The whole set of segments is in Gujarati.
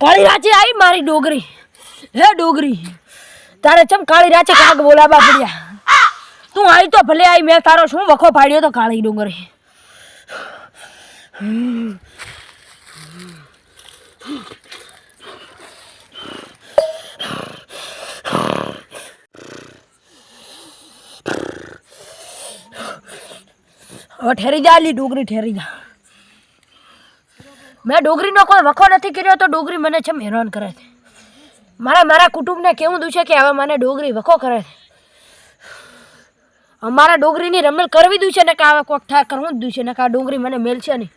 કાળી રાચે આવી મારી ડોગરી. હે ડોગરી, તારે ચમ કાળી રાચે કાગ બોલાવા પડ્યા? તું આવી તો ભલે આવી મેં તારો શું વખો પાડ્યો તો કાળી ડુંગરી. હવે ઠેરી જા લી ડુંગરી ઠેરી જા. મેં ડોગરીનો કોઈ વખો નથી કર્યો તો ડોગરી મને છે હેરાન કરે છે. મારે, મારા કુટુંબને કેવું દું છે કે હવે મને ડોગરી વખો કરે છે? અમારા ડોગરીની રમેલ કરવી દઉં છે ને કે હવે કોક થાય કરવું જ દઉં છે ને કે આ ડોગરી મને મેલ છે નહીં.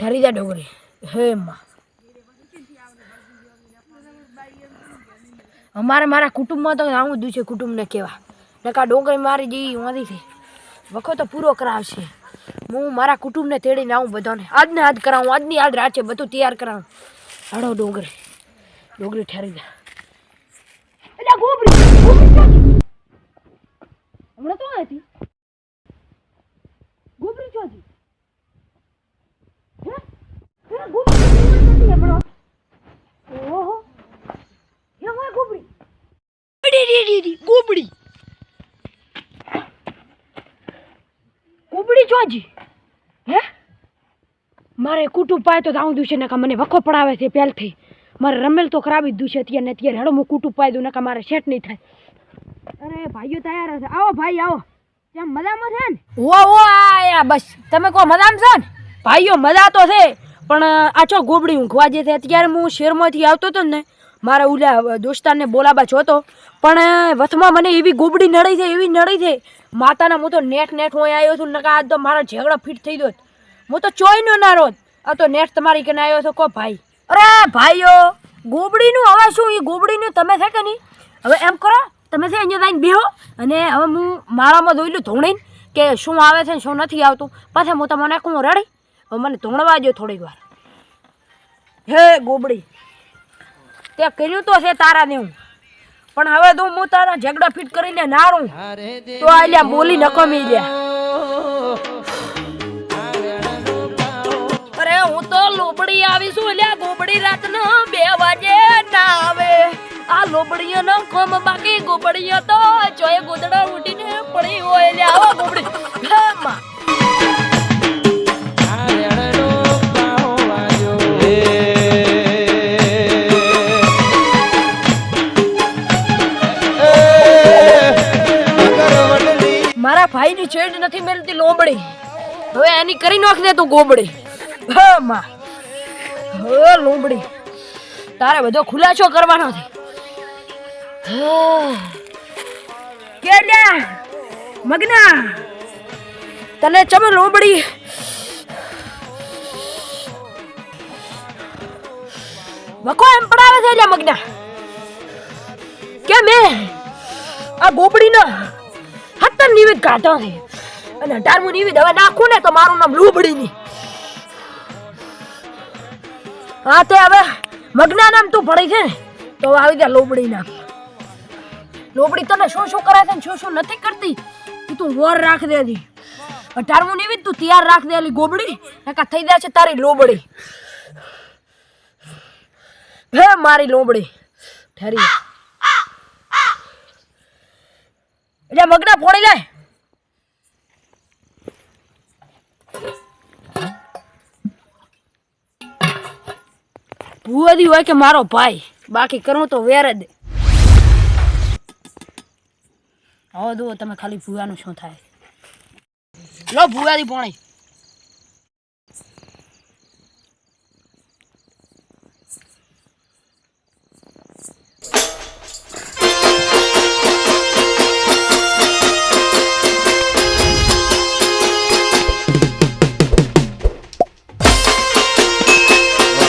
ઠરી જાય ડોગરી. હે માં. અમારે, મારા કુટુંબમાં તો આવું દઉં છે કુટુંબને કહેવા ને કે આ ડોગરી મારી જે વાંધી છે. વખો તો પૂરો કરાવશે. હું મારા કુટુંબને તેડીને આવું બધાને. આજને આજ કરાવું આજની આજ રાત છે બધું તૈયાર કરાવું. હાડો ડોગરી. ડોંગરી ઠેરી જા. એટલે ગોબરી હમણાં તો હતી ગોબરી. ક્યાં હતી હે હે ગોબરી ક્યાં હતી હમણાં ઓહો હે હોય ગોબરી ડી ડી ડી ડી ગોબડી ચોજી હે? મારે કુટુંબ પાય તો આવું દઉં છે ને મને વખો પડાવે છે પહેલથી. મારે રમેલ તો ખરાબી જ દું છે અત્યારે અત્યારે. હેડો હું કુટુંબ પાય દઉં ને મારે સેટ નહીં થાય. અરે ભાઈઓ તૈયાર હશે. આવો ભાઈ આવો. કેમ મજામાં છે ને? ઓ ઓ આયા બસ. તમે કહો મજામાં છો ને? ભાઈઓ મજા તો છે પણ આ ચો ગોબડી ઊંઘવા જે છે અત્યારે હું શેરમાંથી આવતો હતો ને મારા ઉલા દોસ્તારને બોલાવા જોતો. પણ વથમાં મને એવી ગોબડી નડી છે એવી નડી છે માતાના હું તો નેટ નેટ હું આવ્યો છું નકા આજ તો મારા ઝઘડા ફિટ થઈ ગયો હું તો ચોઈનો ના રોત આ તો નેટ તમારી કને આવ્યો છો, કો ભાઈ? અરે, ભાઈઓ, ગોબડીનું હવે શું? એ ગોબડીનું તમે છે કે નહીં? હવે એમ કરો, તમે છે અહીંયા જઈને બેહો, અને હવે હું મારામાં દોયલું ધોણીને કે શું આવે છે ને શું નથી આવતું. પાછા હું તમને કહું રેડી? હવે મને ધોણવા દો થોડીક વાર. હે, ગોબડી. તે કર્યું તો છે તારા દેવું પણ હવે તો હું તારા ઝઘડા ફિટ કરીને નારું. તો આલ્યા બોલી નકમી લ્યા. અરે હું તો લોબડી આવીશું એટલે ગોબડી રાતના બે વાગે ના આવે. આ લોબડીઓ નો કોમ બાકી ગોબડીઓ તો ચોય ગોદડા ઉડીને પડી હોય એટલે ગોબડી. મારા ભાઈની છેડ નથી મેળતી લોબડી હવે એની કરી નાખ દે તું ગોબડી. હા, માં. હવે લોબડી તારે બધો ખુલાસો કરવાનો છે. હા. કેલ્યા મગના? તને ચમ લોબડી વખો એમ પડાવે છે મગના? કે મેં આ ગોબડીનો હત્તર નિવેદ કાઢો છે. અને અઢારમું નિવેદ હવે નાખું ને તો મારું નામ લોબડીની હા, તે હવે મગના નામ તું પડી છે ને. તો આવી ગયા લોબડી નામ લોબડી તને શું શું કરે છે ને શું શું નથી કરતી? તું વર રાખ દે દી અઢારમું નિવેદ તું તૈયાર રાખ દે એલી ગોબડી. નકા થઈ જાય છે તારી લોબડી. હે, મારી લોબડી. ઠરી જા. એટલે મગના ફોડી લે. ભુવાદી હોય કે મારો ભાઈ, બાકી કરું તો વેર જ. હવે દો તમે ખાલી ભૂવાનું શું થાય. લો ભુવાદી પોણી.